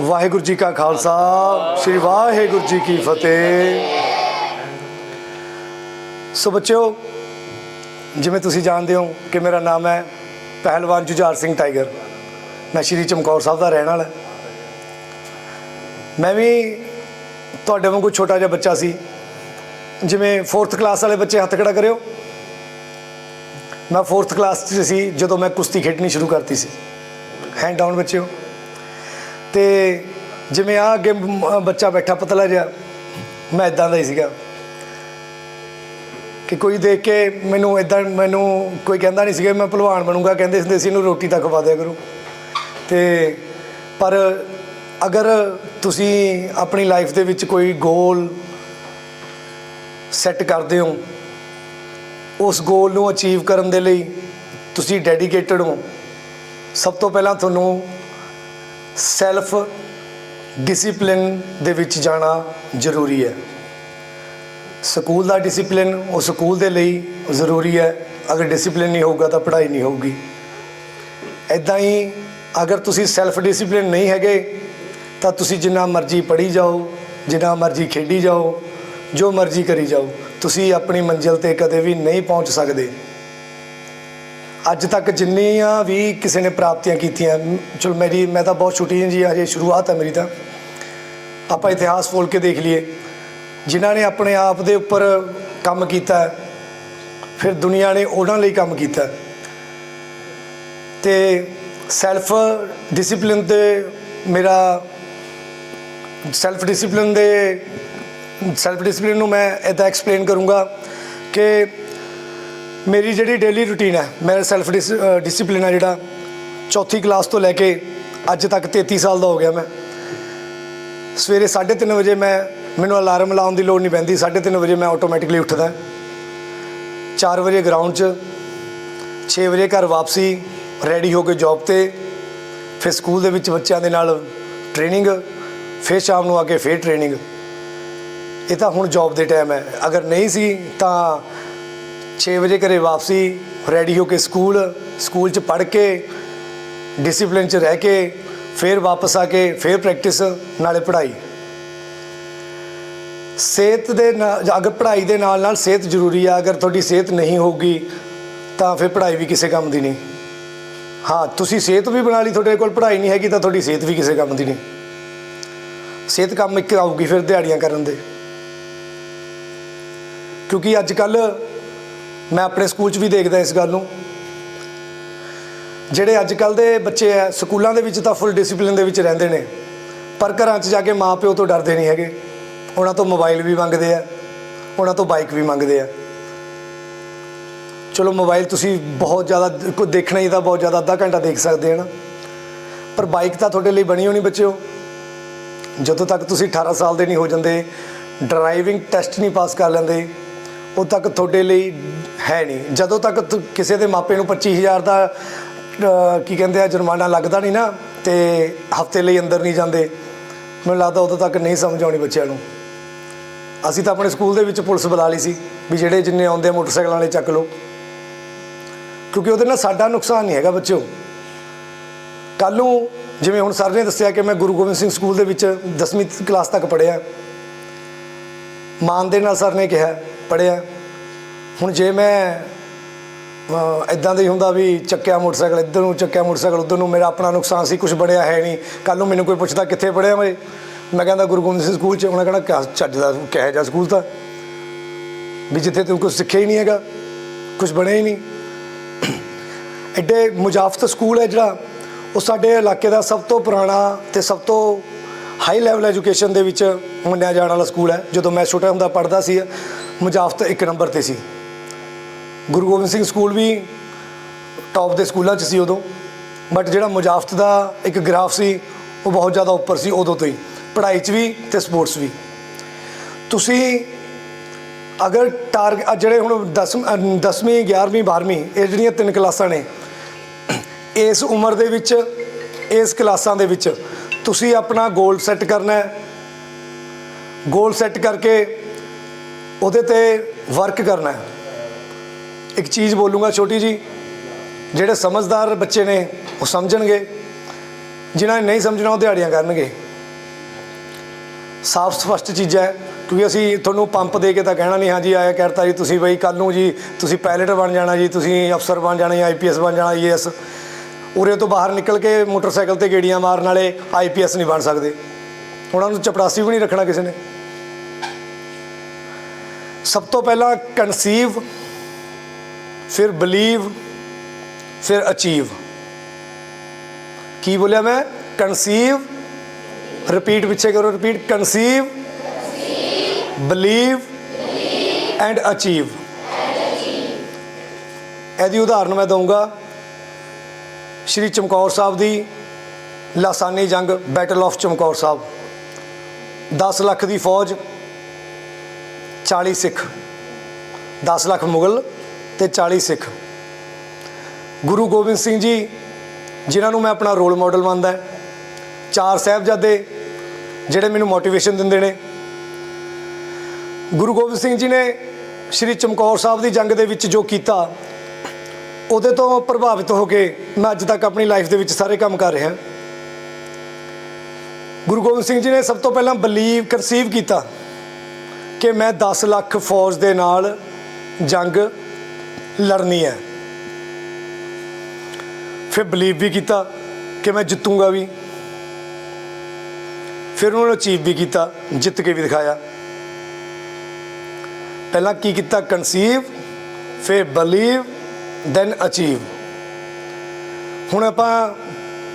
ਵਾਹਿਗੁਰੂ ਜੀ ਕਾ ਖਾਲਸਾ, ਸ੍ਰੀ ਵਾਹਿਗੁਰੂ ਜੀ ਕੀ ਫਤਿਹ। ਸੋ ਬੱਚਿਓ, ਜਿਵੇਂ ਤੁਸੀਂ ਜਾਣਦੇ ਹੋ ਕਿ ਮੇਰਾ ਨਾਮ ਹੈ ਪਹਿਲਵਾਨ ਜੁਝਾਰ ਸਿੰਘ ਟਾਈਗਰ। ਮੈਂ ਸ਼੍ਰੀ ਚਮਕੌਰ ਸਾਹਿਬ ਦਾ ਰਹਿਣ ਵਾਲਾ। ਮੈਂ ਵੀ ਤੁਹਾਡੇ ਵਾਂਗੂ ਛੋਟਾ ਜਿਹਾ ਬੱਚਾ ਸੀ। ਜਿਵੇਂ 4th ਕਲਾਸ ਵਾਲੇ ਬੱਚੇ ਹੱਥ ਖੜਾ ਕਰਿਓ। ਮੈਂ 4th ਕਲਾਸ 'ਚ ਸੀ ਜਦੋਂ ਮੈਂ ਕੁਸ਼ਤੀ ਖੇਡਣੀ ਸ਼ੁਰੂ ਕਰਤੀ ਸੀ। ਹੈਂਡ ਡਾਊਨ ਬੱਚਿਓ। ਤੇ ਜਿਵੇਂ ਆ ਅੱਗੇ ਮ- ਬੱਚਾ ਬੈਠਾ, ਪਤਲਾ ਜਿਹਾ, ਮੈਂ ਇਦਾਂ ਦਾ ਹੀ ਸੀਗਾ। ਕਿ ਕੋਈ ਦੇਖ ਕੇ ਮੈਨੂੰ ਇਦਾਂ ਮੈਨੂੰ ਕੋਈ ਕਹਿੰਦਾ ਨਹੀਂ ਸੀਗਾ ਵੀ ਮੈਂ ਭਲਵਾਨ ਬਣੂੰਗਾ, ਕਹਿੰਦੇ ਹੁੰਦੇ ਸੀ, ਇਹਨੂੰ ਰੋਟੀ ਤਾਂ ਖਵਾ ਦਿਆ ਕਰੋ। ਤੇ ਪਰ ਅਗਰ ਤੁਸੀਂ ਆਪਣੀ ਲਾਈਫ ਦੇ ਵਿੱਚ ਕੋਈ ਗੋਲ ਸੈੱਟ ਕਰਦੇ ਹੋ, ਉਸ ਗੋਲ ਨੂੰ ਅਚੀਵ ਕਰਨ ਦੇ ਲਈ ਤੁਸੀਂ ਡੈਡੀਕੇਟਡ ਹੋ, ਸਭ ਤੋਂ ਪਹਿਲਾਂ ਤੁਹਾਨੂੰ ਸੈਲਫ ਡਿਸਪਲਿਨ ਦੇ ਵਿੱਚ ਜਾਣਾ ਜ਼ਰੂਰੀ ਹੈ। ਸਕੂਲ ਦਾ ਡਿਸਪਲਿਨ ਉਹ ਸਕੂਲ ਦੇ ਲਈ ਜ਼ਰੂਰੀ ਹੈ। ਅਗਰ ਡਿਸਪਲਿਨ ਨਹੀਂ ਹੋਊਗਾ ਤਾਂ ਪੜ੍ਹਾਈ ਨਹੀਂ ਹੋਊਗੀ। ਐਦਾਂ ਹੀ ਅਗਰ ਤੁਸੀਂ ਸੈਲਫ ਡਿਸਪਲਿਨ ਨਹੀਂ ਹੈਗੇ ਤਾਂ ਤੁਸੀਂ ਜਿੰਨਾ ਮਰਜ਼ੀ ਪੜ੍ਹੀ ਜਾਓ, ਜਿੰਨਾ ਮਰਜ਼ੀ ਖੇਡੀ ਜਾਓ, ਜੋ ਮਰਜ਼ੀ ਕਰੀ ਜਾਓ, ਤੁਸੀਂ ਆਪਣੀ ਮੰਜ਼ਿਲ ਤੇ ਕਦੇ ਵੀ ਨਹੀਂ ਪਹੁੰਚ ਸਕਦੇ। ਅੱਜ ਤੱਕ ਜਿੰਨੀਆਂ ਵੀ ਕਿਸੇ ਨੇ ਪ੍ਰਾਪਤੀਆਂ ਕੀਤੀਆਂ ਮ- ਚਲੋ ਮੇਰੀ, ਮੈਂ ਤਾਂ ਬਹੁਤ ਛੋਟੀ ਹਾਂ ਜੀ ਹਜੇ ਸ਼ੁਰੂਆਤ ਹੈ ਮੇਰੀ ਤਾਂ ਆਪਾਂ ਇਤਿਹਾਸ ਫੋਲ ਕੇ ਦੇਖ ਲਈਏ ਜਿਨ੍ਹਾਂ ਨੇ ਆਪਣੇ ਆਪ ਦੇ ਉੱਪਰ ਕੰਮ ਕੀਤਾ ਫਿਰ ਦੁਨੀਆ ਨੇ ਉਹਨਾਂ ਲਈ ਕੰਮ ਕੀਤਾ ਹੈ। ਤੇ ਸੈਲਫ ਡਿਸਪਲਿਨ ਤੇ ਮੇਰਾ ਸੈਲਫ ਡਿਸਪਲਿਨ ਦੇ ਸੈਲਫ ਡਿਸਪਲਿਨ ਨੂੰ ਮੈਂ ਇਦਾਂ ਐਕਸਪਲੇਨ ਕਰੂੰਗਾ ਕਿ ਮੇਰੀ ਜਿਹੜੀ ਡੇਲੀ ਰੁਟੀਨ ਹੈ, ਮੇਰਾ ਸੈਲਫ ਡਿਸਪਲਿਨ ਹੈ ਜਿਹੜਾ, ਚੌਥੀ ਕਲਾਸ ਤੋਂ ਲੈ ਕੇ ਅੱਜ ਤੱਕ 33 ਸਾਲ ਦਾ ਹੋ ਗਿਆ ਮੈਂ। ਸਵੇਰੇ 3:30 ਵਜੇ ਮੈਂ, ਮੈਨੂੰ ਅਲਾਰਮ ਲਾਉਣ ਦੀ ਲੋੜ ਨਹੀਂ ਪੈਂਦੀ 3:30 ਵਜੇ ਮੈਂ ਆਟੋਮੈਟਿਕਲੀ ਉੱਠਦਾ। 4 ਵਜੇ ਗਰਾਊਂਡ 'ਚ 6 ਵਜੇ ਘਰ ਵਾਪਸੀ ਰੈਡੀ ਹੋ ਕੇ ਜੌਬ ਤੇ, ਫਿਰ ਸਕੂਲ ਦੇ ਵਿੱਚ ਬੱਚਿਆਂ ਦੇ ਨਾਲ ਟ੍ਰੇਨਿੰਗ ਫਿਰ ਸ਼ਾਮ ਨੂੰ ਆ ਕੇ ਫਿਰ ਟ੍ਰੇਨਿੰਗ ਇਹ ਤਾਂ ਹੁਣ ਜੌਬ ਦੇ ਟਾਈਮ ਹੈ। ਅਗਰ ਨਹੀਂ ਸੀ ਤਾਂ 6 ਵਜੇ ਘਰੇ ਵਾਪਸੀ ਰੈਡੀ ਹੋ ਕੇ ਸਕੂਲ ਸਕੂਲ 'ਚ ਪੜ੍ਹ ਕੇ ਡਿਸਪਲਿਨ 'ਚ ਰਹਿ ਕੇ, ਫਿਰ ਵਾਪਸ ਆ ਕੇ, ਫਿਰ ਪ੍ਰੈਕਟਿਸ ਨਾਲੇ ਪੜ੍ਹਾਈ। ਸਿਹਤ ਦੇ ਨਾਲ ਅਗਰ ਪੜ੍ਹਾਈ ਦੇ ਨਾਲ ਨਾਲ ਸਿਹਤ ਜ਼ਰੂਰੀ ਆ, ਅਗਰ ਤੁਹਾਡੀ ਸਿਹਤ ਨਹੀਂ ਹੋਊਗੀ, ਤਾਂ ਫਿਰ ਪੜ੍ਹਾਈ ਵੀ ਕਿਸੇ ਕੰਮ ਦੀ ਨਹੀਂ। ਹਾਂ, ਤੁਸੀਂ ਸਿਹਤ ਵੀ ਬਣਾ ਲਈ, ਤੁਹਾਡੇ ਕੋਲ ਪੜ੍ਹਾਈ ਨਹੀਂ ਹੈਗੀ, ਤਾਂ ਤੁਹਾਡੀ ਸਿਹਤ ਵੀ ਕਿਸੇ ਕੰਮ ਦੀ ਨਹੀਂ। ਸਿਹਤ ਕੰਮ ਇੱਕ ਆਊਗੀ ਫਿਰ ਦਿਹਾੜੀਆਂ ਕਰਨ ਦੇ। ਕਿਉਂਕਿ ਅੱਜ ਕੱਲ੍ਹ ਮੈਂ ਆਪਣੇ ਸਕੂਲ 'ਚ ਵੀ ਦੇਖਦਾ ਇਸ ਗੱਲ ਨੂੰ। ਜਿਹੜੇ ਅੱਜ ਕੱਲ ਦੇ ਬੱਚੇ ਆ ਸਕੂਲਾਂ ਦੇ ਵਿੱਚ ਤਾਂ ਫੁੱਲ ਡਿਸਪਲਿਨ ਦੇ ਵਿੱਚ ਰਹਿੰਦੇ ਨੇ। ਪਰ ਘਰਾਂ 'ਚ ਜਾ ਕੇ ਮਾਪਿਓ ਤੋਂ ਡਰਦੇ ਨਹੀਂ ਹੈਗੇ। ਉਹਨਾਂ ਤੋਂ ਮੋਬਾਈਲ ਵੀ ਮੰਗਦੇ ਆ ਉਹਨਾਂ ਤੋਂ ਬਾਈਕ ਵੀ ਮੰਗਦੇ ਆ ਚਲੋ ਮੋਬਾਈਲ ਤੁਸੀਂ ਬਹੁਤ ਜ਼ਿਆਦਾ ਕੋਈ ਦੇਖਣਾ ਹੀ ਤਾਂ ਬਹੁਤ ਜ਼ਿਆਦਾ ਅੱਧਾ ਘੰਟਾ ਦੇਖ ਸਕਦੇ ਆ ਨਾ ਪਰ ਬਾਈਕ ਤਾਂ ਤੁਹਾਡੇ ਲਈ ਬਣੀ ਹੋਣੀ ਬੱਚਿਓ। ਜਦੋਂ ਤੱਕ ਤੁਸੀਂ 18 ਸਾਲ ਦੇ ਨਹੀਂ ਹੋ ਜਾਂਦੇ ਡਰਾਈਵਿੰਗ ਟੈਸਟ ਨਹੀਂ ਪਾਸ ਕਰ ਲੈਂਦੇ ਉਦੋਂ ਤੱਕ ਤੁਹਾਡੇ ਲਈ ਹੈ ਨਹੀਂ। ਜਦੋਂ ਤੱਕ ਤੁ- ਕਿਸੇ ਦੇ ਮਾਪੇ ਨੂੰ 25000 ਦਾ ਅਹ, ਕੀ ਕਹਿੰਦੇ ਆ ਜੁਰਮਾਨਾ ਲੱਗਦਾ ਨਹੀਂ ਨਾ ਤੇ ਹਫ਼ਤੇ ਲਈ ਅੰਦਰ ਨਹੀਂ ਜਾਂਦੇ ਮੈਨੂੰ ਲੱਗਦਾ ਉਦੋਂ ਤੱਕ ਨਹੀਂ ਸਮਝ ਆਉਣੀ ਬੱਚਿਆਂ ਨੂੰ। ਅਸੀਂ ਤਾਂ ਆਪਣੇ ਸਕੂਲ ਦੇ ਵਿੱਚ ਪੁਲਿਸ ਬੁਲਾ ਲਈ ਸੀ ਵੀ ਜਿਹੜੇ ਜਿੰਨੇ ਆਉਂਦੇ ਆ ਮੋਟਰਸਾਈਕਲਾਂ ਵਾਲੇ ਚੱਕ ਲਓ। ਕਿਉਂਕਿ ਉਹਦੇ ਨਾਲ ਸਾਡਾ ਨੁਕਸਾਨ ਨਹੀਂ ਹੈਗਾ ਬੱਚਿਓ। ਕੱਲ੍ਹ ਨੂੰ ਜਿਵੇਂ ਹੁਣ ਸਰ ਨੇ ਦੱਸਿਆ ਕਿ ਮੈਂ ਗੁਰੂ ਗੋਬਿੰਦ ਸਿੰਘ ਸਕੂਲ ਦੇ ਵਿੱਚ 10ਵੀਂ ਕਲਾਸ ਤੱਕ ਪੜ੍ਹਿਆ। ਮਾਨ ਦੇ ਨਾਲ ਸਰ ਨੇ ਕਿਹਾ ਪੜ੍ਹਿਆ। ਹੁਣ ਜੇ ਮੈਂ ਇਦਾਂ ਦਾ ਹੀ ਹੁੰਦਾ ਵੀ ਚੱਕਿਆ ਮੋਟਰਸਾਈਕਲ, ਇੱਧਰ ਨੂੰ ਚੱਕਿਆ ਮੋਟਰਸਾਈਕਲ, ਉੱਧਰ ਨੂੰ ਮੇਰਾ ਆਪਣਾ ਨੁਕਸਾਨ ਸੀ ਕੁਝ ਬਣਿਆ ਹੈ ਨਹੀਂ। ਕੱਲ ਨੂੰ ਮੈਨੂੰ ਕੋਈ ਪੁੱਛਦਾ ਕਿੱਥੇ ਪੜ੍ਹਿਆ ਮੈਂ? ਮੈਂ ਕਹਿੰਦਾ ਗੁਰੂ ਗੋਬਿੰਦ ਸਿੰਘ ਸਕੂਲ ਚ, ਉਹਨਾਂ ਕਹਿਣਾ ਕਿਆ ਚੱਜ ਦਾ, ਕਿਹੋ ਜਿਹਾ ਸਕੂਲ ਤਾਂ? ਵੀ ਜਿੱਥੇ ਤੂੰ ਕੁਝ ਸਿੱਖਿਆ ਹੀ ਨਹੀਂ ਹੈਗਾ ਕੁਝ ਬਣਿਆ ਹੀ ਨਹੀਂ। ਐਡੇ ਮੁਜਾਫਤ ਸਕੂਲ ਹੈ ਜਿਹੜਾ, ਉਹ ਸਾਡੇ ਇਲਾਕੇ ਦਾ ਸਭ ਤੋਂ ਪੁਰਾਣਾ ਤੇ ਸਭ ਤੋਂ ਹਾਈ ਲੈਵਲ ਐਜੂਕੇਸ਼ਨ ਦੇ ਵਿੱਚ ਮੰਨਿਆ ਜਾਣ ਵਾਲਾ ਸਕੂਲ ਹੈ। ਜਦੋਂ ਮੈਂ ਛੋਟਾ ਹੁੰਦਾ ਪੜ੍ਹਦਾ ਸੀ ਮੁਜਾਫਤ ਇੱਕ ਨੰਬਰ ਤੇ ਸੀ। ਗੁਰੂ ਗੋਬਿੰਦ ਸਿੰਘ ਸਕੂਲ ਵੀ ਟੌਪ ਦੇ ਸਕੂਲਾਂ 'ਚ ਸੀ ਉਦੋਂ। ਬਟ ਜਿਹੜਾ ਮੁਜਾਫਤ ਦਾ ਇੱਕ ਗ੍ਰਾਫ ਸੀ, ਉਹ ਬਹੁਤ ਜ਼ਿਆਦਾ ਉੱਪਰ ਸੀ ਉਦੋਂ ਤੋਂ ਹੀ। ਪੜ੍ਹਾਈ 'ਚ ਵੀ ਤੇ ਸਪੋਰਟਸ ਵੀ। ਤੁਸੀਂ ਅਗਰ ਟਾਰਗ ਜਿਹੜੇ ਹੁਣ 10 10ਵੀਂ 11ਵੀਂ 12ਵੀਂ ਇਹ ਜਿਹੜੀਆਂ ਤਿੰਨ ਕਲਾਸਾਂ ਨੇ, ਇਸ ਉਮਰ ਦੇ ਵਿੱਚ, ਇਸ ਕਲਾਸਾਂ ਦੇ ਵਿੱਚ ਤੁਸੀਂ ਆਪਣਾ ਗੋਲ ਸੈੱਟ ਕਰਨਾ ਹੈ। ਗੋਲ ਸੈੱਟ ਕਰਕੇ ਉਹਦੇ ਤੇ ਵਰਕ ਕਰਨਾ ਹੈ। ਇੱਕ ਚੀਜ਼ ਬੋਲੂੰਗਾ ਛੋਟੀ ਜੀ, ਜਿਹੜੇ ਸਮਝਦਾਰ ਬੱਚੇ ਨੇ, ਉਹ ਸਮਝਣਗੇ। ਜਿਨ੍ਹਾਂ ਨੇ ਨਹੀਂ ਸਮਝਣਾ, ਉਹ ਦਿਹਾੜੀਆਂ ਕਰਨਗੇ। ਸਾਫ਼ ਸਪਸ਼ਟ ਚੀਜ਼ਾਂ ਹੈ, ਕਿਉਂਕਿ ਅਸੀਂ ਤੁਹਾਨੂੰ ਪੰਪ ਦੇ ਕੇ ਤਾਂ ਕਹਿਣਾ ਨਹੀਂ, ਹਾਂ ਜੀ, ਆਇਆ ਕਰਤਾ ਜੀ, ਤੁਸੀਂ ਬਈ ਕੱਲ ਨੂੰ ਜੀ, ਤੁਸੀਂ ਪਾਇਲਟ ਬਣ ਜਾਣਾ ਜੀ, ਤੁਸੀਂ ਅਫਸਰ ਬਣ ਜਾਣਾ ਜੀ ਆਈਪੀਐਸ ਬਣ ਜਾਣਾ ਆਈਏਐਸ ਉਰੇ ਤੋਂ ਬਾਹਰ ਨਿਕਲ ਕੇ ਮੋਟਰਸਾਈਕਲ ਤੇ ਗੇੜੀਆਂ ਮਾਰਨ ਵਾਲੇ ਆਈਪੀਐਸ ਨਹੀਂ ਬਣ ਸਕਦੇ। ਉਹਨਾਂ ਨੂੰ ਚਪੜਾਸੀ ਵੀ ਨਹੀਂ ਰੱਖਣਾ ਕਿਸੇ ਨੇ। ਸਭ ਤੋਂ ਪਹਿਲਾਂ ਕਨਸੀਵ ਫਿਰ ਬਲੀਵ ਫਿਰ ਅਚੀਵ ਕੀ ਬੋਲਿਆ ਮੈਂ? ਕਨਸੀਵ ਰਿਪੀਟ ਪਿੱਛੇ ਕਰੋ repeat conceive believe and achieve ਇਹਦੀ ਉਦਾਹਰਨ ਮੈਂ ਦਊਂਗਾ ਸ਼੍ਰੀ ਚਮਕੌਰ ਸਾਹਿਬ ਦੀ ਲਾਸਾਨੀ ਜੰਗ ਬੈਟਲ ਆਫ ਚਮਕੌਰ ਸਾਹਿਬ। 10 ਲੱਖ ਦੀ ਫੌਜ 40 ਸਿੱਖ 10 ਲੱਖ ਮੁਗਲ ਤੇ 40 ਸਿੱਖ। ਗੁਰੂ ਗੋਬਿੰਦ ਸਿੰਘ ਜੀ, ਜਿਨ੍ਹਾਂ ਨੂੰ ਮੈਂ ਆਪਣਾ ਰੋਲ ਮਾਡਲ ਮੰਨਦਾ ਚਾਰ ਸਾਹਿਬਜ਼ਾਦੇ ਜਿਹੜੇ ਮੈਨੂੰ ਮੋਟੀਵੇਸ਼ਨ ਦਿੰਦੇ ਨੇ। ਗੁਰੂ ਗੋਬਿੰਦ ਸਿੰਘ ਜੀ ਨੇ ਸ਼੍ਰੀ ਚਮਕੌਰ ਸਾਹਿਬ ਦੀ ਜੰਗ ਦੇ ਵਿੱਚ ਜੋ ਕੀਤਾ, ਉਹਦੇ ਤੋਂ ਪ੍ਰਭਾਵਿਤ ਹੋ ਕੇ ਮੈਂ ਅੱਜ ਤੱਕ ਆਪਣੀ ਲਾਈਫ ਦੇ ਵਿੱਚ ਸਾਰੇ ਕੰਮ ਕਰ ਰਿਹਾ। ਗੁਰੂ ਗੋਬਿੰਦ ਸਿੰਘ ਜੀ ਨੇ ਸਭ ਤੋਂ ਪਹਿਲਾਂ ਬਲੀਵ ਕਨਸੀਵ ਕੀਤਾ। ਕਿ ਮੈਂ 10 ਲੱਖ ਫੌਜ ਦੇ ਨਾਲ ਜੰਗ ਲੜਨੀ ਹੈ। ਫਿਰ ਬਲੀਵ ਵੀ ਕੀਤਾ ਕਿ ਮੈਂ ਜਿੱਤੂੰਗਾ ਵੀ। ਫਿਰ ਉਹਨਾਂ ਨੂੰ ਅਚੀਵ ਵੀ ਕੀਤਾ, ਜਿੱਤ ਕੇ ਵੀ ਦਿਖਾਇਆ। ਪਹਿਲਾਂ ਕੀ ਕੀਤਾ? ਕਨਸੀਵ ਫਿਰ ਬਲੀਵ ਦੈਨ ਅਚੀਵ ਹੁਣ ਆਪਾਂ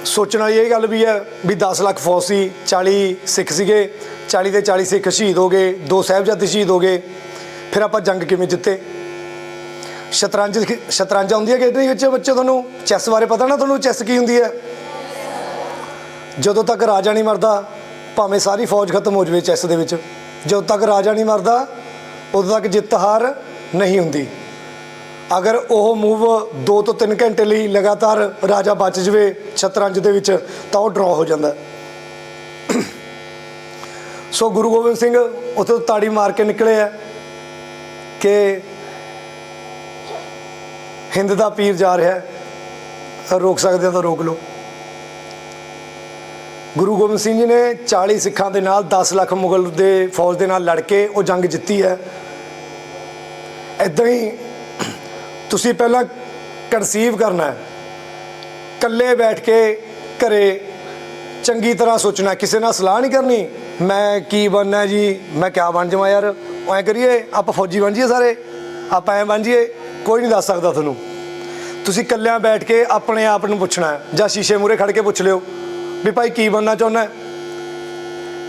ਸੋਚਣ ਵਾਲੀ ਇਹ ਗੱਲ ਵੀ ਹੈ ਵੀ 10 ਲੱਖ ਫੌਜ ਸੀ 40 ਸਿੱਖ ਸੀਗੇ। 40 ਦੇ 40 ਸਿੱਖ ਸ਼ਹੀਦ ਹੋ ਗਏ, ਦੋ ਸਾਹਿਬਜ਼ਾਦੇ ਸ਼ਹੀਦ ਹੋ ਗਏ। ਫਿਰ ਆਪਾਂ ਜੰਗ ਕਿਵੇਂ ਜਿੱਤੇ? ਸ਼ਤਰੰਜ ਸ਼ਤਰੰਜ ਆਉਂਦੀ ਹੈ ਖੇਡਣੀ ਵਿੱਚ ਬੱਚੇ ਤੁਹਾਨੂੰ ਚੈਸ ਬਾਰੇ ਪਤਾ ਨਾ? ਤੁਹਾਨੂੰ ਚੈਸ ਕੀ ਹੁੰਦੀ ਹੈ? ਜਦੋਂ ਤੱਕ ਰਾਜਾ ਨਹੀਂ ਮਰਦਾ, ਭਾਵੇਂ ਸਾਰੀ ਫੌਜ ਖਤਮ ਹੋ ਜਾਵੇ ਚੈਸ ਦੇ ਵਿੱਚ, ਜਦੋਂ ਤੱਕ ਰਾਜਾ ਨਹੀਂ ਮਰਦਾ, ਉਦੋਂ ਤੱਕ ਜਿੱਤ ਹਾਰ ਨਹੀਂ ਹੁੰਦੀ। ਅਗਰ ਉਹ ਮੂਵ 2 ਤੋਂ 3 ਘੰਟੇ ਲਈ ਲਗਾਤਾਰ ਰਾਜਾ ਬਚ ਜਵੇ ਸ਼ਤਰੰਜ ਦੇ ਵਿੱਚ, ਤਾਂ ਉਹ ਡਰਾ ਹੋ ਜਾਂਦਾ। ਸੋ ਗੁਰੂ ਗੋਬਿੰਦ ਸਿੰਘ ਉੱਥੇ ਤਾੜੀ ਮਾਰ ਕੇ ਨਿਕਲੇ ਆ ਕਿ ਹਿੰਦ ਦਾ ਪੀਰ ਜਾ ਰਿਹਾ ਹੈ। ਰੋਕ ਸਕਦੇ ਹੋ ਤਾਂ ਰੋਕ ਲਓ। ਗੁਰੂ ਗੋਬਿੰਦ ਸਿੰਘ ਜੀ ਨੇ 40 ਸਿੱਖਾਂ ਦੇ ਨਾਲ 10 ਲੱਖ ਮੁਗਲ ਦੇ ਫੌਜ ਦੇ ਨਾਲ ਲੜ ਕੇ ਉਹ ਜੰਗ ਜਿੱਤੀ ਹੈ। ਇਦਾਂ ਹੀ ਤੁਸੀਂ ਪਹਿਲਾਂ ਕਨਸੀਵ ਕਰਨਾ ਹੈ। ਇਕੱਲੇ ਬੈਠ ਕੇ ਘਰੇ ਚੰਗੀ ਤਰ੍ਹਾਂ ਸੋਚਣਾ ਕਿਸੇ ਨਾਲ ਸਲਾਹ ਨਹੀਂ ਕਰਨੀ। ਮੈਂ ਕੀ ਬਣਨਾ ਜੀ? ਮੈਂ ਕਿਆ ਬਣ ਜਾਵਾਂ ਯਾਰ? ਐ ਕਰੀਏ, ਆਪਾਂ ਫੌਜੀ ਬਣ ਜਾਈਏ ਸਾਰੇ। ਆਪਾਂ ਐ ਬਣ ਜਾਈਏ, ਕੋਈ ਨਹੀਂ ਦੱਸ ਸਕਦਾ ਤੁਹਾਨੂੰ। ਤੁਸੀਂ ਇਕੱਲਿਆਂ ਬੈਠ ਕੇ ਆਪਣੇ ਆਪ ਨੂੰ ਪੁੱਛਣਾ ਜਾਂ ਸ਼ੀਸ਼ੇ ਮੂਰੇ ਖੜ ਕੇ ਪੁੱਛ ਲਿਓ ਵੀ ਭਾਈ ਕੀ ਬਣਨਾ ਚਾਹੁੰਦਾ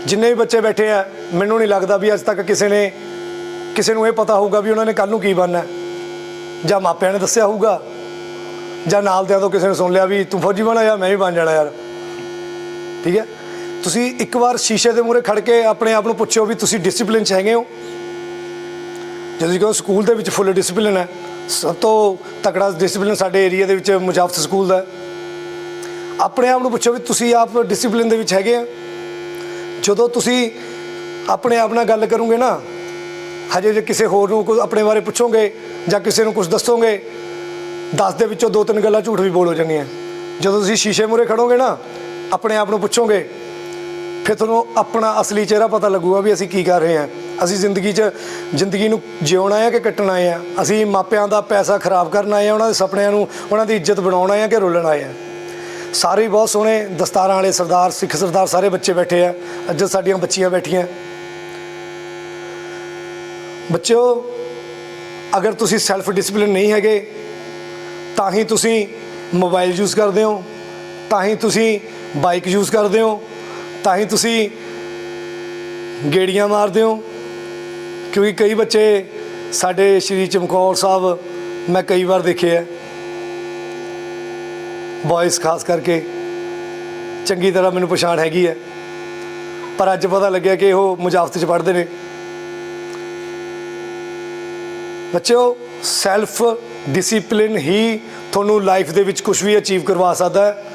ਜਿੰਨੇ ਵੀ ਬੱਚੇ ਬੈਠੇ ਆ, ਮੈਨੂੰ ਨਹੀਂ ਲੱਗਦਾ ਵੀ ਅੱਜ ਤੱਕ ਕਿਸੇ ਨੇ, ਕਿਸੇ ਨੂੰ ਇਹ ਪਤਾ ਹੋਊਗਾ ਵੀ ਉਹਨਾਂ ਨੇ ਕੱਲ ਨੂੰ ਕੀ ਬਣਨਾ ਜਾਂ ਮਾਪਿਆਂ ਨੇ ਦੱਸਿਆ ਹੋਊਗਾ। ਜਾਂ ਨਾਲ ਦਿਆਂ ਤੋਂ ਕਿਸੇ ਨੇ ਸੁਣ ਲਿਆ ਵੀ ਤੂੰ ਫੌਜੀ ਬਣਾ ਯਾਰ ਮੈਂ ਵੀ ਬਣ ਜਾਣਾ ਯਾਰ। ਠੀਕ ਹੈ? ਤੁਸੀਂ ਇੱਕ ਵਾਰ ਸ਼ੀਸ਼ੇ ਦੇ ਮੂਹਰੇ ਖੜ ਕੇ ਆਪਣੇ ਆਪ ਨੂੰ ਪੁੱਛਿਓ ਵੀ ਤੁਸੀਂ ਡਿਸਪਲਿਨ ਚ ਹੈਗੇ ਹੋ? ਜਦੋਂ ਕਿ ਸਕੂਲ ਦੇ ਵਿੱਚ ਫੁੱਲ ਡਿਸਪਲਿਨ ਹੈ, ਸਭ ਤੋਂ ਤਕੜਾ ਡਿਸਪਲਿਨ ਸਾਡੇ ਏਰੀਆ ਦੇ ਵਿੱਚ ਮੁਜਾਫਤ ਸਕੂਲ ਦਾ ਆਪਣੇ ਆਪ ਨੂੰ ਪੁੱਛੋ ਵੀ ਤੁਸੀਂ ਆਪ ਡਿਸਪਲਿਨ ਦੇ ਵਿੱਚ ਹੈਗੇ ਆ? ਜਦੋਂ ਤੁਸੀਂ ਆਪਣੇ ਆਪ ਨਾਲ ਗੱਲ ਕਰੋਗੇ ਨਾ, ਹਜੇ ਜੇ ਕਿਸੇ ਹੋਰ ਨੂੰ ਕੋਈ ਆਪਣੇ ਬਾਰੇ ਪੁੱਛੋਗੇ ਜਾਂ ਕਿਸੇ ਨੂੰ ਕੁਝ ਦੱਸੋਗੇ 10 ਦੇ ਵਿੱਚੋਂ ਦੋ ਤਿੰਨ ਗੱਲਾਂ ਝੂਠ ਵੀ ਬੋਲ ਹੋ ਜਾਣਗੀਆਂ ਜਦੋਂ ਤੁਸੀਂ ਸ਼ੀਸ਼ੇ ਮੂਰੇ ਖੜੋਗੇ ਨਾ, ਆਪਣੇ ਆਪ ਨੂੰ ਪੁੱਛੋਗੇ ਫਿਰ ਤੁਹਾਨੂੰ ਆਪਣਾ ਅਸਲੀ ਚਿਹਰਾ ਪਤਾ ਲੱਗੂਗਾ ਵੀ ਅਸੀਂ ਕੀ ਕਰ ਰਹੇ ਹਾਂ। ਅਸੀਂ ਜ਼ਿੰਦਗੀ 'ਚ, ਜ਼ਿੰਦਗੀ ਨੂੰ ਜਿਉਣਾ ਆਏ ਆ ਕਿ ਕੱਟਣ ਆਏ ਆ ਅਸੀਂ ਮਾਪਿਆਂ ਦਾ ਪੈਸਾ ਖਰਾਬ ਕਰਨਾ ਆਏ ਆ ਉਹਨਾਂ ਦੇ ਸੁਪਨਿਆਂ ਨੂੰ ਉਹਨਾਂ ਦੀ ਇੱਜ਼ਤ ਬਣਾਉਣਾ ਆਏ ਆ ਕਿ ਰੋਲਣ ਆਏ ਆ ਸਾਰੇ ਹੀ ਬਹੁਤ ਸੋਹਣੇ ਦਸਤਾਰਾਂ ਵਾਲੇ ਸਰਦਾਰ, ਸਿੱਖ ਸਰਦਾਰ ਸਾਰੇ ਬੱਚੇ ਬੈਠੇ ਆ। ਅੱਜ ਸਾਡੀਆਂ ਬੱਚੀਆਂ ਬੈਠੀਆਂ। ਬੱਚਿਓ, ਅਗਰ ਤੁਸੀਂ ਸੈਲਫ ਡਿਸਪਲਿਨ ਨਹੀਂ ਹੈਗੇ, ਤਾਂ ਹੀ ਤੁਸੀਂ ਮੋਬਾਈਲ ਯੂਜ਼ ਕਰਦੇ ਹੋ, ਤਾਂ ਹੀ ਤੁਸੀਂ ਬਾਈਕ ਯੂਜ਼ ਕਰਦੇ ਹੋ ਤਾਂ ਹੀ ਤੁਸੀਂ ਗੇੜੀਆਂ ਮਾਰਦੇ ਹੋ। ਕਿਉਂਕਿ ਕਈ ਬੱਚੇ ਸਾਡੇ ਸ਼੍ਰੀ ਚਮਕੌਰ ਸਾਹਿਬ ਮੈਂ ਕਈ ਵਾਰ ਦੇਖੇ ਆ। ਬॉयਜ਼ ਖਾਸ ਕਰਕੇ ਚੰਗੀ ਤਰ੍ਹਾਂ ਮੈਨੂੰ ਪਛਾਣ ਹੈਗੀ ਹੈ ਪਰ ਅੱਜ ਪਤਾ ਲੱਗਿਆ ਕਿ ਉਹ ਮੁਜਾਫਤ 'ਚ ਪੜ੍ਹਦੇ ਨੇ। ਬੱਚਿਓ ਸੈਲਫ ਡਿਸਪਲਿਨ ਹੀ ਤੁਹਾਨੂੰ ਲਾਈਫ ਦੇ ਵਿੱਚ ਕੁਝ ਵੀ ਅਚੀਵ ਕਰਵਾ ਸਕਦਾ ਹੈ।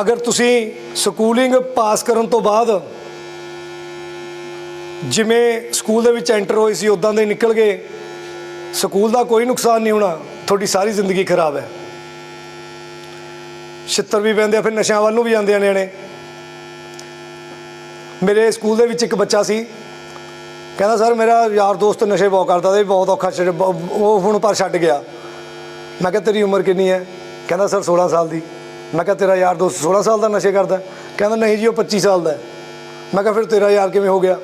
ਅਗਰ ਤੁਸੀਂ ਸਕੂਲਿੰਗ ਪਾਸ ਕਰਨ ਤੋਂ ਬਾਅਦ ਜਿਵੇਂ ਸਕੂਲ ਦੇ ਵਿੱਚ ਐਂਟਰ ਹੋਏ ਸੀ ਉਦਾਂ ਦੇ ਨਿਕਲ ਗਏ, ਸਕੂਲ ਦਾ ਕੋਈ ਨੁਕਸਾਨ ਨਹੀਂ ਹੋਣਾ, ਤੁਹਾਡੀ ਸਾਰੀ ਜ਼ਿੰਦਗੀ ਖਰਾਬ ਹੈ। ਛਿੱਤਰ ਵੀ ਪੈਂਦੇ ਆ, ਫਿਰ ਨਸ਼ਿਆਂ ਵੱਲ ਨੂੰ ਵੀ ਜਾਂਦੇ ਆ ਨਿਆਣੇ। ਮੇਰੇ ਸਕੂਲ ਦੇ ਵਿੱਚ ਇੱਕ ਬੱਚਾ ਸੀ, ਕਹਿੰਦਾ, ਸਰ, ਮੇਰਾ ਯਾਰ ਦੋਸਤ ਨਸ਼ੇ ਬਹੁਤ ਕਰਦਾ, ਤੇ ਬਹੁਤ ਔਖਾ ਉਹ ਹੁਣ ਪਰ ਛੱਡ ਗਿਆ। ਮੈਂ ਕਿਹਾ, ਤੇਰੀ ਉਮਰ ਕਿੰਨੀ ਹੈ? ਕਹਿੰਦਾ, ਸਰ 16 ਸਾਲ ਦੀ। ਮੈਂ ਕਿਹਾ, ਤੇਰਾ ਯਾਰ ਦੋਸਤ 16 ਸਾਲ ਦਾ ਨਸ਼ੇ ਕਰਦਾ ਕਹਿੰਦਾ, ਨਹੀਂ ਜੀ, ਉਹ 25 ਸਾਲ ਦਾ ਮੈਂ ਕਿਹਾ, ਫਿਰ ਤੇਰਾ ਯਾਰ ਕਿਵੇਂ ਹੋ ਗਿਆ?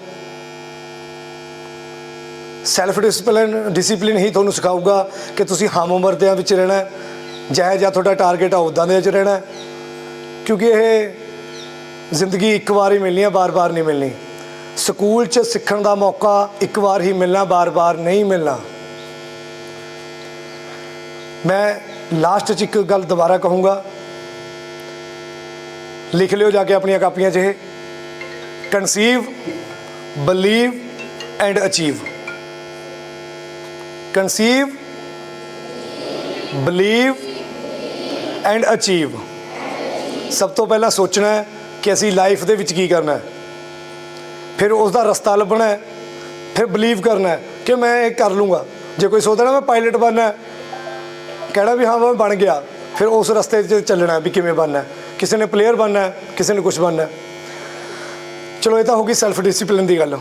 ਸੈਲਫ ਡਿਸਪਲਿਨ ਡਿਸਪਲਿਨ ਹੀ ਤੁਹਾਨੂੰ ਸਿਖਾਊਗਾ ਕਿ ਤੁਸੀਂ ਹਮ ਉਮਰ ਦੇ ਵਿੱਚ ਰਹਿਣਾ ਹੈ, ਜਿਹੋ ਜਿਹਾ ਤੁਹਾਡਾ ਟਾਰਗੇਟ ਆ ਉਦਾਂ ਦੇ ਵਿੱਚ ਰਹਿਣਾ ਕਿਉਂਕਿ ਇਹ ਜ਼ਿੰਦਗੀ ਇੱਕ ਵਾਰ ਹੀ ਮਿਲਣੀ ਹੈ, ਬਾਰ-ਬਾਰ ਨਹੀਂ ਮਿਲਣੀ। ਸਕੂਲ 'ਚ ਸਿੱਖਣ ਦਾ ਮੌਕਾ ਇੱਕ ਵਾਰ ਹੀ ਮਿਲਣਾ, ਬਾਰ-ਬਾਰ ਨਹੀਂ ਮਿਲਣਾ। ਮੈਂ ਲਾਸਟ 'ਚ ਇੱਕ ਗੱਲ ਦੁਬਾਰਾ ਕਹੂੰਗਾ ਲਿਖ ਲਿਓ ਜਾ ਕੇ ਆਪਣੀਆਂ ਕਾਪੀਆਂ 'ਚ ਇਹ। Conceive believe and achieve conceive believe and achieve ਸਭ ਤੋਂ ਪਹਿਲਾਂ ਸੋਚਣਾ ਹੈ ਕਿ ਅਸੀਂ ਲਾਈਫ ਦੇ ਵਿੱਚ ਕੀ ਕਰਨਾ ਹੈ। ਫਿਰ ਉਸ ਦਾ ਰਸਤਾ ਲੱਭਣਾ ਹੈ। ਫਿਰ ਬਲੀਵ ਕਰਨਾ ਹੈ ਕਿ ਮੈਂ ਇਹ ਕਰ ਲੂੰਗਾ। ਜੇ ਕੋਈ ਸੋਚਦਾ ਮੈਂ ਪਾਇਲਟ ਬਣਨਾ ਕਹਿਣਾ ਵੀ ਹਾਂ, ਮੈਂ ਬਣ ਗਿਆ। ਫਿਰ ਉਸ ਰਸਤੇ 'ਚ ਚੱਲਣਾ ਵੀ ਕਿਵੇਂ ਬਣਨਾ ਕਿਸੇ ਨੇ ਪਲੇਅਰ ਬਣਨਾ ਹੈ, ਕਿਸੇ ਨੇ ਕੁਝ ਬਣਨਾ ਹੈ। ਚਲੋ, ਇਹ ਤਾਂ ਹੋ ਗਈ ਸੈਲਫ ਡਿਸਪਲਿਨ ਦੀ ਗੱਲ।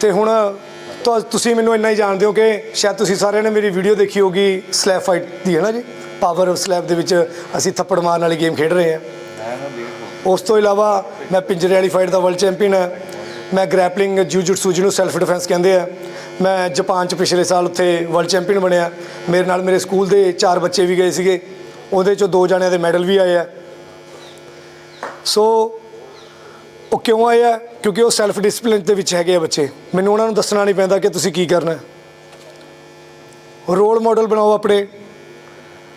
ਤੇ ਹੁਣ ਤੁ- ਤੁਸੀਂ ਮੈਨੂੰ ਇੰਨਾ ਹੀ ਜਾਣਦੇ ਹੋ ਕਿ ਸ਼ਾਇਦ ਤੁਸੀਂ ਸਾਰਿਆਂ ਨੇ ਮੇਰੀ ਵੀਡੀਓ ਦੇਖੀ ਹੋਗੀ ਸਲੈਬ ਫਾਈਟ ਦੀ, ਹੈ ਨਾ ਜੀ? ਪਾਵਰ ਸਲੈਬ ਦੇ ਵਿੱਚ ਅਸੀਂ ਥੱਪੜ ਮਾਰਨ ਵਾਲੀ ਗੇਮ ਖੇਡ ਰਹੇ ਹਾਂ। ਉਸ ਤੋਂ ਇਲਾਵਾ ਮੈਂ ਪਿੰਜਰੇ ਵਾਲੀ ਫਾਈਟ ਦਾ ਵਰਲਡ ਚੈਂਪੀਅਨ ਹਾਂ। ਮੈਂ ਗ੍ਰੈਪਲਿੰਗ ਜੂਜੁਟਸੂ ਜਿਹਨੂੰ ਸੈਲਫ ਡਿਫੈਂਸ ਕਹਿੰਦੇ ਆ। ਮੈਂ ਜਾਪਾਨ ਚ ਪਿਛਲੇ ਸਾਲ ਉੱਥੇ ਵਰਲਡ ਚੈਂਪੀਅਨ ਬਣਿਆ। ਮੇਰੇ ਨਾਲ ਮੇਰੇ ਸਕੂਲ ਦੇ ਚਾਰ ਬੱਚੇ ਵੀ ਗਏ ਸੀਗੇ। ਉਹਦੇ ਚੋਂ ਦੋ ਜਣਿਆਂ ਦੇ ਮੈਡਲ ਵੀ ਆਏ ਆ। ਸੋ ਉਹ ਕਿਉਂ ਆਏ ਆ? ਕਿਉਂਕਿ ਉਹ ਸੈਲਫ ਡਿਸਪਲਿਨ ਦੇ ਵਿੱਚ ਹੈਗੇ ਆ ਬੱਚੇ। ਮੈਨੂੰ ਉਹਨਾਂ ਨੂੰ ਦੱਸਣਾ ਨਹੀਂ ਪੈਂਦਾ ਕਿ ਤੁਸੀਂ ਕੀ ਕਰਨਾ ਰੋਲ ਮਾਡਲ ਬਣਾਓ ਆਪਣੇ।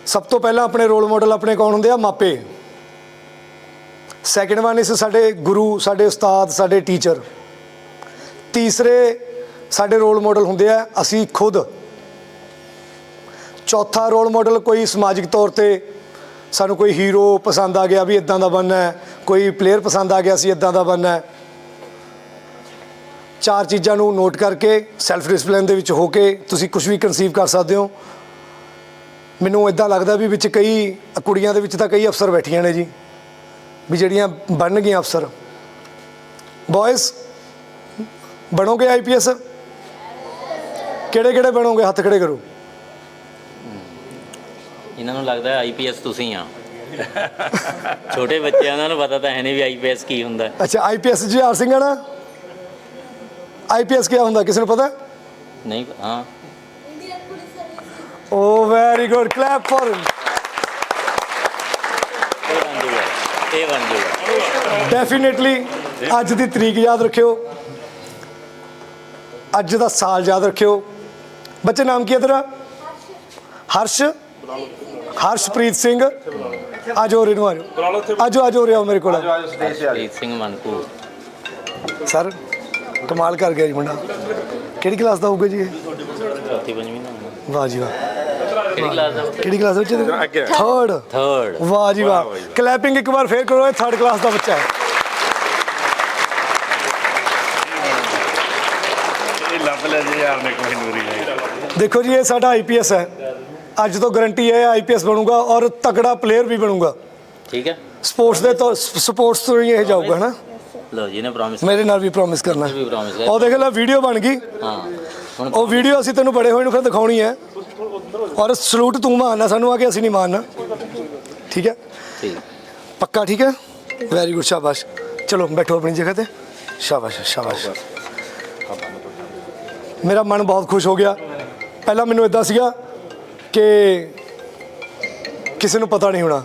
ਸਭ ਤੋਂ ਪਹਿਲਾਂ ਆਪਣੇ ਰੋਲ ਮਾਡਲ ਆਪਣੇ ਕੌਣ ਹੁੰਦੇ ਆ? ਮਾਪੇ। ਸੈਕਿੰਡ ਵਨ ਇਸ ਸਾਡੇ ਗੁਰੂ, ਸਾਡੇ ਉਸਤਾਦ, ਸਾਡੇ ਟੀਚਰ ਤੀਸਰੇ ਸਾਡੇ ਰੋਲ ਮਾਡਲ ਹੁੰਦੇ ਆ ਅਸੀਂ ਖੁਦ। ਚੌਥਾ ਰੋਲ ਮਾਡਲ ਕੋਈ ਸਮਾਜਿਕ ਤੌਰ ਤੇ ਸਾਨੂੰ ਕੋਈ ਹੀਰੋ ਪਸੰਦ ਆ ਗਿਆ ਵੀ ਇਦਾਂ ਦਾ ਬਣਨਾ ਹੈ। ਕੋਈ ਪਲੇਅਰ ਪਸੰਦ ਆ ਗਿਆ ਸੀ ਇਦਾਂ ਦਾ ਬਣਨਾ ਹੈ। ਚਾਰ ਚੀਜ਼ਾਂ ਨੂੰ ਨੋਟ ਕਰਕੇ ਸੈਲਫ ਡਿਸਪਲਿਨ ਦੇ ਵਿੱਚ ਹੋ ਕੇ ਤੁਸੀਂ ਕੁਝ ਵੀ ਕਨਸੀਵ ਕਰ ਸਕਦੇ ਹੋ। ਮੈਨੂੰ ਇਦਾਂ ਲੱਗਦਾ ਵੀ ਵਿੱਚ ਕਈ ਕੁੜੀਆਂ ਦੇ ਵਿੱਚ ਤਾਂ ਕਈ ਅਫਸਰ ਬੈਠੀਆਂ ਨੇ ਜੀ, ਵੀ ਜਿਹੜੀਆਂ ਬਣ ਗਈਆਂ ਅਫਸਰ। ਬॉयਜ਼ ਬਣੋਗੇ ਆਈਪੀਐਸ ਕਿਹੜੇ ਕਿਹੜੇ ਬਣੋਗੇ? ਹੱਥ ਖੜੇ ਕਰੋ। ਇਹਨਾਂ ਨੂੰ ਲੱਗਦਾ ਆਈਪੀਐਸ ਤੁਸੀਂ ਆ। ਛੋਟੇ ਬੱਚਿਆਂ ਉਹਨਾਂ ਨੂੰ ਪਤਾ ਤਾਂ ਹੈ ਨਹੀਂ ਵੀ ਆਈਪੀਐਸ ਕੀ ਹੁੰਦਾ। ਹੈ। ਅੱਛਾ ਆਈਪੀਐਸ ਜੀ ਆਰ ਸਿੰਘ ਆ ਨਾ ਆਈਪੀਐਸ ਕੀ ਹੁੰਦਾ ਕਿਸੇ ਨੂੰ ਪਤਾ? ਨਹੀਂ ਹਾਂ। Oh very good clap for ਇਹ ਬਣ ਜੂਗਾ ਇਹ ਬਣ ਜੂਗਾ ਡੈਫੀਨਿਟਲੀ ਅੱਜ ਦੀ ਤਰੀਕ ਯਾਦ ਰੱਖਿਓ। ਅੱਜ ਦਾ ਸਾਲ ਯਾਦ ਰੱਖਿਓ। ਬੱਚੇ ਨਾਮ ਕੀ ਹੈ ਤੇਰਾ? ਹਰਸ਼। ਹਰਸ਼ਪ੍ਰੀਤ ਸਿੰਘ। ਆਜੋ ਰੇ ਨੂੰ ਆਜੋ। ਆਜੋ ਆਜੋ ਰੇ ਆਓ ਮੇਰੇ ਕੋਲ। ਪ੍ਰੀਤ ਸਿੰਘ ਮਨਕੂ ਸਰ ਕਮਾਲ ਕਰ ਗਿਆ ਜੀ ਮੁੰਡਾ। ਕਿਹੜੀ ਕਲਾਸ ਦਾ ਹੋਊਗਾ ਜੀ ਇਹ? ਚੌਥੀ ਪੰਜਵੀਂ ਦਾ। ਵਾਹ ਜੀ ਵਾਹ। ਕਿਹੜੀ ਕਲਾਸ ਦਾ ਕਿਹੜੀ ਕਲਾਸ ਵਿੱਚ ਅੱਗੇ। ਥਰਡ ਥਰਡ ਵਾਹ ਜੀ ਵਾਹ। ਕਲੈਪਿੰਗ ਇੱਕ ਵਾਰ ਫੇਰ ਕਰੋ ਇਹ ਥਰਡ ਕਲਾਸ ਦਾ ਬੱਚਾ ਹੈ। ਇਹ ਲੱਭ ਲੈ ਜੀ ਯਾਰ ਨੇ ਕੋਈ ਨੂਰੀ ਨਹੀਂ ਦੇਖੋ ਜੀ ਇਹ ਸਾਡਾ ਆਈਪੀਐਸ ਹੈ। ਅੱਜ ਤੋਂ ਗਾਰੰਟੀ ਹੈ ਆਈਪੀਐਸ ਬਣੂਗਾ ਔਰ ਤਕੜਾ ਪਲੇਅਰ ਵੀ ਬਣੂਗਾ। ਠੀਕ ਹੈ। ਸਪੋਰਟਸ ਦੇ ਤੋਂ ਸਪੋਰਟਸ ਤੋਂ ਹੀ ਇਹ ਜਾਊਗਾ ਹਨਾ ਲਓ ਜੀ ਨੇ ਪ੍ਰੋਮਿਸ ਮੇਰੇ ਨਾਲ ਵੀ ਪ੍ਰੋਮਿਸ ਕਰਨਾ। ਵੀ ਹੈ। ਉਹ ਦੇਖ ਲੈ ਵੀਡੀਓ ਬਣ ਗਈ। ਹਾਂ ਉਹ ਵੀਡੀਓ ਅਸੀਂ ਤੈਨੂੰ ਬੜੇ ਹੋਏ ਨੂੰ ਫਿਰ ਦਿਖਾਉਣੀ ਹੈ। ਔਰ ਸਲੂਟ ਤੂੰ ਮਾਰਨਾ ਸਾਨੂੰ ਆ ਕੇ ਅਸੀਂ ਨਹੀਂ ਮਾਰਨਾ। ਠੀਕ ਹੈ? ਠੀਕ। ਪੱਕਾ ਠੀਕ ਹੈ? ਵੈਰੀ ਗੁੱਡ ਸ਼ਾਬਾਸ਼। ਚਲੋ ਬੈਠੋ ਆਪਣੀ ਜਗ੍ਹਾ ਤੇ। ਸ਼ਾਬਾਸ਼ ਸ਼ਾਬਾਸ਼। ਮੇਰਾ ਮਨ ਬਹੁਤ ਖੁਸ਼ ਹੋ ਗਿਆ। ਪਹਿਲਾਂ ਮੈਨੂੰ ਇਦਾਂ ਸੀਗਾ ਕਿ ਕਿਸੇ ਨੂੰ ਪਤਾ ਨਹੀਂ ਹੋਣਾ।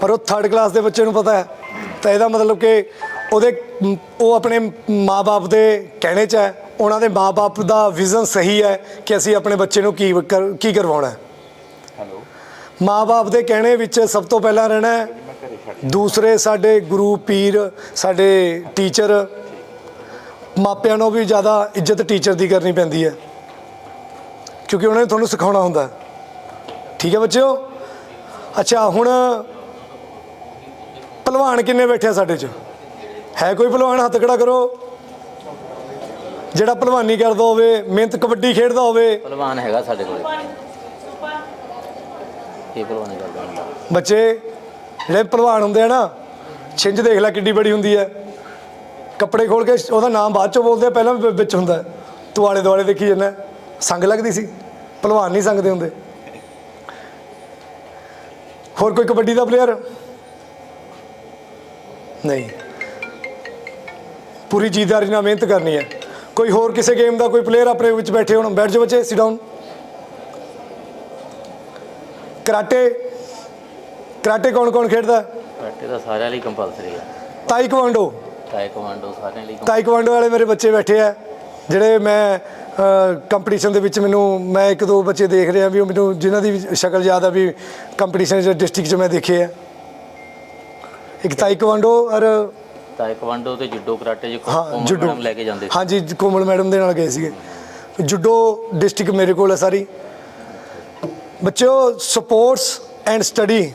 ਪਰ ਉਹ ਥਰਡ ਕਲਾਸ ਦੇ ਬੱਚੇ ਨੂੰ ਪਤਾ ਹੈ। ਤਾਂ ਇਹਦਾ ਮਤਲਬ ਕਿ ਉਹਦੇ ਉਹ ਆਪਣੇ ਮਾਪੇ ਦੇ ਕਹਿਣੇ 'ਚ ਹੈ। ਉਹਨਾਂ ਦੇ ਮਾਪੇ ਦਾ ਵਿਜ਼ਨ ਸਹੀ ਹੈ ਕਿ ਅਸੀਂ ਆਪਣੇ ਬੱਚੇ ਨੂੰ ਕੀ ਕੀ ਕਰਵਾਉਣਾ ਹੈ। ਮਾਪੇ ਦੇ ਕਹਿਣੇ ਵਿੱਚ ਸਭ ਤੋਂ ਪਹਿਲਾਂ ਰਹਿਣਾ ਹੈ। ਦੂਸਰੇ ਸਾਡੇ ਗੁਰੂ ਪੀਰ ਸਾਡੇ ਟੀਚਰ ਮਾਪਿਆਂ ਨੂੰ ਵੀ ਜ਼ਿਆਦਾ ਇੱਜ਼ਤ ਟੀਚਰ ਦੀ ਕਰਨੀ ਪੈਂਦੀ ਹੈ। ਕਿਉਂਕਿ ਉਹਨਾਂ ਨੇ ਤੁਹਾਨੂੰ ਸਿਖਾਉਣਾ ਹੁੰਦਾ ਹੈ। ਠੀਕ ਹੈ ਬੱਚਿਓ? ਅੱਛਾ ਹੁਣ ਪਹਿਲਵਾਨ ਕਿੰਨੇ ਬੈਠੇ ਆ ਸਾਡੇ 'ਚ? ਹੈ ਕੋਈ ਪਹਿਲਵਾਨ? ਹੱਥ ਖੜਾ ਕਰੋ। ਜਿਹੜਾ ਪਹਿਲਵਾਨੀ ਕਰਦਾ ਹੋਵੇ ਮਿਹਨਤ ਕਬੱਡੀ ਖੇਡਦਾ ਹੋਵੇ। ਪਹਿਲਵਾਨ ਹੈਗਾ ਸਾਡੇ ਕੋਲ। ਇਹ ਪਹਿਲਵਾਨ ਕਰਦਾ ਹੁੰਦਾ। ਬੱਚੇ ਜਿਹੜੇ ਪਹਿਲਵਾਨ ਹੁੰਦੇ ਆ ਨਾ ਛਿੰਝ ਦੇਖ ਲੈ ਕਿੱਡੀ ਬੜੀ ਹੁੰਦੀ ਹੈ। ਕੱਪੜੇ ਖੋਲ ਕੇ ਉਹਦਾ ਨਾਮ ਬਾਅਦ ਚੋਂ ਬੋਲਦੇ ਆ ਪਹਿਲਾਂ ਵਿੱਚ ਹੁੰਦਾ। ਤੂੰ ਆਲੇ ਦੁਆਲੇ ਦੇਖੀ ਜਾਂਦਾ ਸੰਗ ਲੱਗਦੀ ਸੀ। ਭਲਵਾਨ ਨਹੀਂ ਸੰਗਦੇ ਹੁੰਦੇ। ਹੋਰ ਕੋਈ ਕਬੱਡੀ ਦਾ ਪਲੇਅਰ ਨਹੀਂ। ਪੂਰੀ ਜੀਦਾਰੀ ਨਾਲ ਮਿਹਨਤ ਕਰਨੀ ਹੈ। ਕੋਈ ਹੋਰ ਕਿਸੇ ਗੇਮ ਦਾ ਕੋਈ ਪਲੇਅਰ ਆਪਣੇ ਵਿੱਚ ਬੈਠੇ ਹੋਣ? ਬੈਠ ਜਾਓ ਬੱਚੇ ਸਿਟ ਡਾਊਨ ਕਰਾਟੇ। ਕਰਾਟੇ ਕੌਣ ਕੌਣ ਖੇਡਦਾ? ਹੈ? ਕਰਾਟੇ ਤਾਂ ਸਾਰਿਆਂ ਲਈ ਕੰਪਲਸਰੀ ਆ। ਤਾਈਕਵਾਂਡੋ ਟਾਈਕਵਾਂਡੋ ਸਾਰਿਆਂ ਲਈ ਤਾਈਕਵਾਂਡੋ ਵਾਲੇ ਮੇਰੇ ਬੱਚੇ ਬੈਠੇ ਆ। ਜਿਹੜੇ ਮੈਂ ਕੰਪੀਟੀਸ਼ਨ ਦੇ ਵਿੱਚ ਮੈਨੂੰ ਮੈਂ ਇੱਕ ਦੋ ਬੱਚੇ ਦੇਖ ਰਿਹਾ ਵੀ ਉਹ ਮੈਨੂੰ ਜਿਨ੍ਹਾਂ ਦੀ ਸ਼ਕਲ ਯਾਦ ਆ ਵੀ ਕੰਪੀਟੀਸ਼ਨ ਚ ਡਿਸਟ੍ਰਿਕਟ ਚ ਮੈਂ ਦੇਖੇ ਆ। ਇੱਕ ਤਾਈਕਵਾਂਡੋ ਔਰ ਟਾਈਕਵਾਂਡੋ ਤੇ ਜੁਡੋ ਕਰਾਟੇ ਹਾਂ ਕੋਮਲ ਮੈਡਮ ਲੈ ਕੇ ਜਾਂਦੇ ਹਾਂਜੀ ਕੋਮਲ ਮੈਡਮ ਦੇ ਨਾਲ ਗਏ ਸੀਗੇ। ਜੁਡੋ ਡਿਸਟ੍ਰਿਕਟ ਮੇਰੇ ਕੋਲ ਹੈ ਸਾਰੀ। ਬੱਚਿਓ ਸਪੋਰਟਸ ਐਂਡ ਸਟੱਡੀ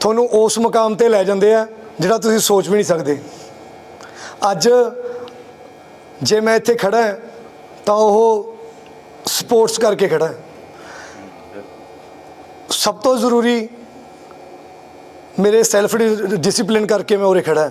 ਤੁਹਾਨੂੰ ਉਸ ਮੁਕਾਮ ਤੇ ਲੈ ਜਾਂਦੇ ਆ ਜਿਹੜਾ ਤੁਸੀਂ ਸੋਚ ਵੀ ਨਹੀਂ ਸਕਦੇ। ਅੱਜ ਜੇ ਮੈਂ ਇੱਥੇ ਖੜਾ ਹਾਂ ਤਾਂ ਉਹ ਸਪੋਰਟਸ ਕਰਕੇ ਖੜਾ ਹੈ। ਸਭ ਤੋਂ ਜ਼ਰੂਰੀ ਮੇਰੇ ਸੈਲਫ ਡਿਸਪਲਿਨ ਕਰਕੇ ਮੈਂ ਉਰੇ ਖੜਾ ਹਾਂ।